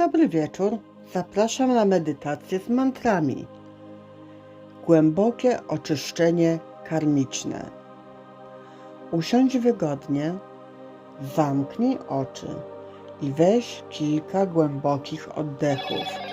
Dobry wieczór. Zapraszam na medytację z mantrami. Głębokie oczyszczenie karmiczne. Usiądź wygodnie, zamknij oczy i weź kilka głębokich oddechów.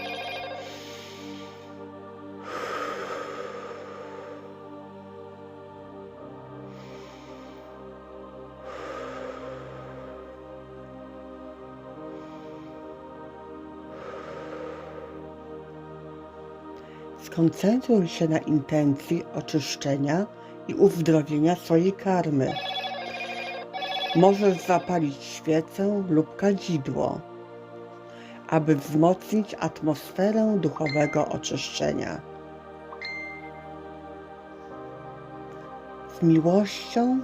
Skoncentruj się na intencji oczyszczenia i uzdrowienia swojej karmy. Możesz zapalić świecę lub kadzidło, aby wzmocnić atmosferę duchowego oczyszczenia. Z miłością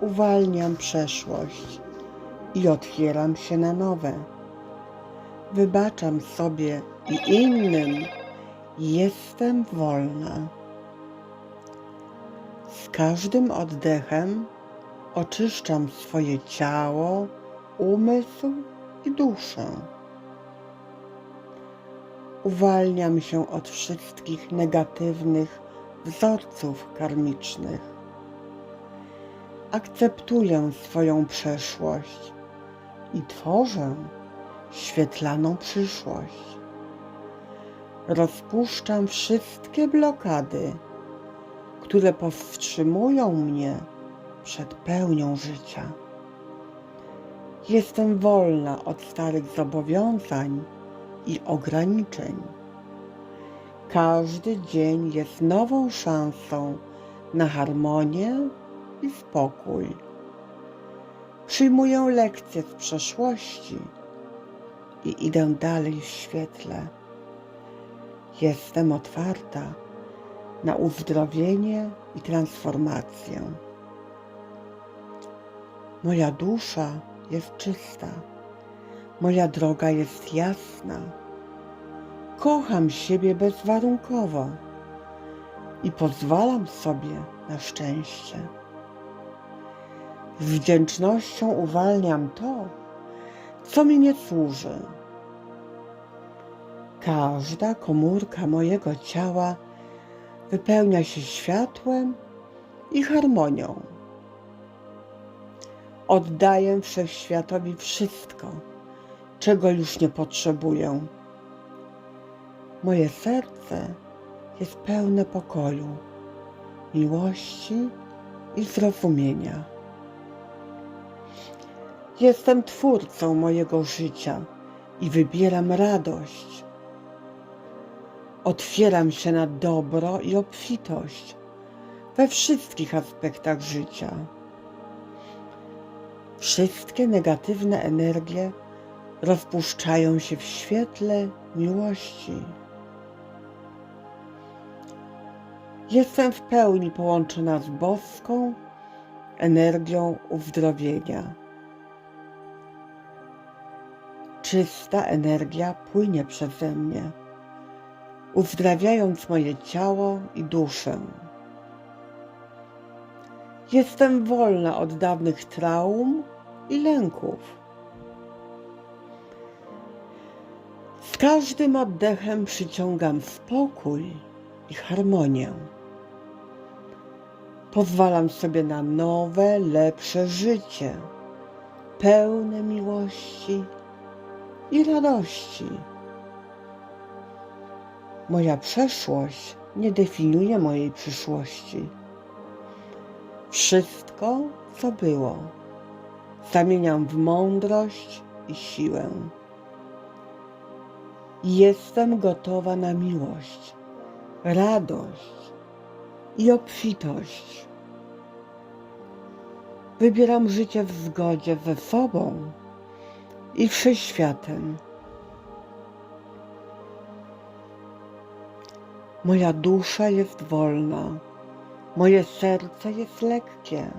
uwalniam przeszłość i otwieram się na nowe. Wybaczam sobie i innym Jestem wolna. Z każdym oddechem oczyszczam swoje ciało, umysł i duszę. Uwalniam się od wszystkich negatywnych wzorców karmicznych. Akceptuję swoją przeszłość i tworzę świetlaną przyszłość rozpuszczam wszystkie blokady, które powstrzymują mnie przed pełnią życia. Jestem wolna od starych zobowiązań i ograniczeń. Każdy dzień jest nową szansą na harmonię i spokój. Przyjmuję lekcje z przeszłości i idę dalej w świetle. Jestem otwarta na uzdrowienie i transformację. Moja dusza jest czysta, moja droga jest jasna. Kocham siebie bezwarunkowo i pozwalam sobie na szczęście. Z wdzięcznością uwalniam to, co mi nie służy Każda komórka mojego ciała wypełnia się światłem i harmonią. Oddaję wszechświatowi wszystko, czego już nie potrzebuję. Moje serce jest pełne pokoju, miłości i zrozumienia. Jestem twórcą mojego życia i wybieram radość Otwieram się na dobro i obfitość we wszystkich aspektach życia. Wszystkie negatywne energie rozpuszczają się w świetle miłości. Jestem w pełni połączona z boską energią uzdrowienia. Czysta energia płynie przeze mnie uzdrawiając moje ciało i duszę. Jestem wolna od dawnych traum i lęków. Z każdym oddechem przyciągam spokój i harmonię. Pozwalam sobie na nowe, lepsze życie, pełne miłości i radości. Moja przeszłość nie definiuje mojej przyszłości. Wszystko, co było, zamieniam w mądrość i siłę. Jestem gotowa na miłość, radość i obfitość. Wybieram życie w zgodzie ze sobą i wszechświatem. Moja dusza jest wolna, moje serce jest lekkie.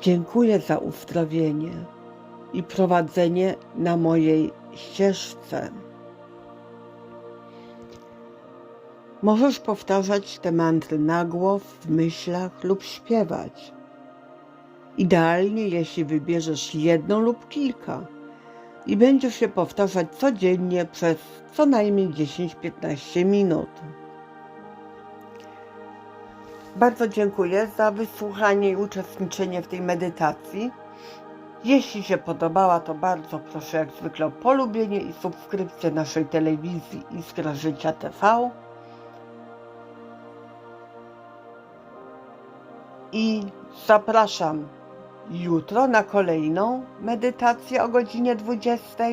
Dziękuję za uzdrowienie i prowadzenie na mojej ścieżce. Możesz powtarzać te mantry na głos, w myślach lub śpiewać. Idealnie, jeśli wybierzesz jedną lub kilka i będzie się powtarzać codziennie przez co najmniej 10-15 minut. Bardzo dziękuję za wysłuchanie i uczestniczenie w tej medytacji. Jeśli się podobała, to bardzo proszę jak zwykle o polubienie i subskrypcję naszej telewizji Iskra Życia TV. I zapraszam jutro na kolejną medytację o godzinie 20.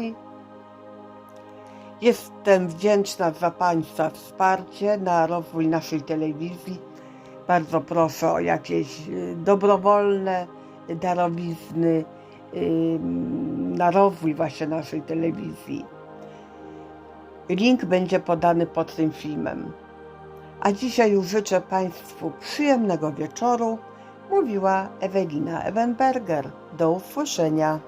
Jestem wdzięczna za Państwa wsparcie na rozwój naszej telewizji. Bardzo proszę o jakieś y, dobrowolne darowizny na rozwój właśnie naszej telewizji. Link będzie podany pod tym filmem. A dzisiaj już życzę Państwu przyjemnego wieczoru. Mówiła Ewelina Ewenberger. Do usłyszenia.